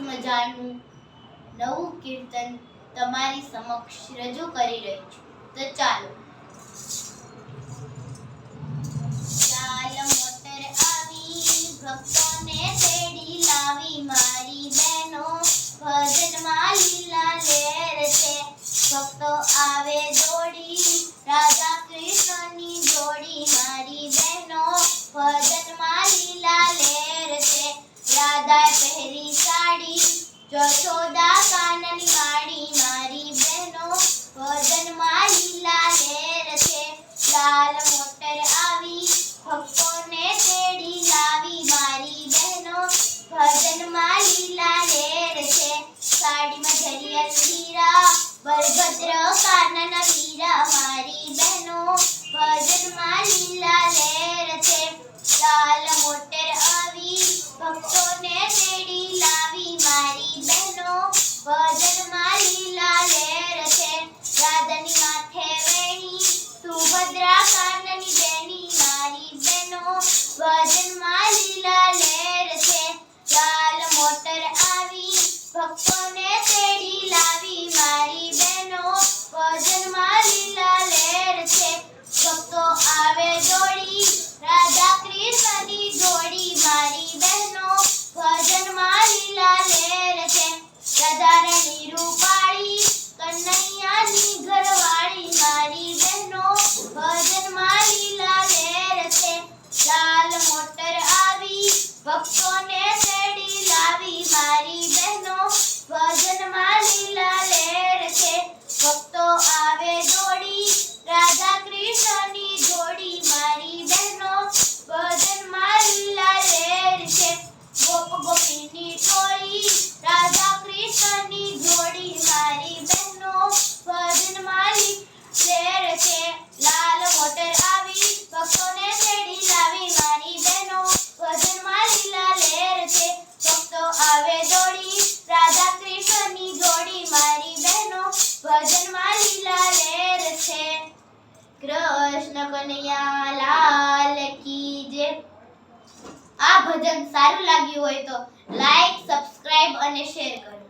મજાનું નવું કીર્તન તમારી સમક્ષ રજૂ કરી રહી છું. તો ચાલો. ચાલ મોટર આવી, ભક્તોને તેડી લાવી મારી બહેનો. ભજનમાં લીલા લેર છે. ભક્તો આવે દોડી, રાધા કૃષ્ણની જોડી મારી બહેનો. ભજનમાં લીલા લેર છે. રાધા જશોદા કાનની માડી મારી બહેનો ભજનમાં લીલા લેર છે. લાલ મોટર આવી, ભક્તોને તેડી લાવી મારી બહેનો ભજનમાં લીલા લેર છે. સાડીમાં જરિયલ હીરા બલભદ્ર કાનના વીરા મારી બહેનો ભજનમાં લીલા લેર છે. કૃષ્ણ કનૈયા લાલ કી જે. આ ભજન સારું લાગ્યું હોય તો લાઈક, સબસ્ક્રાઇબ અને શેર કરો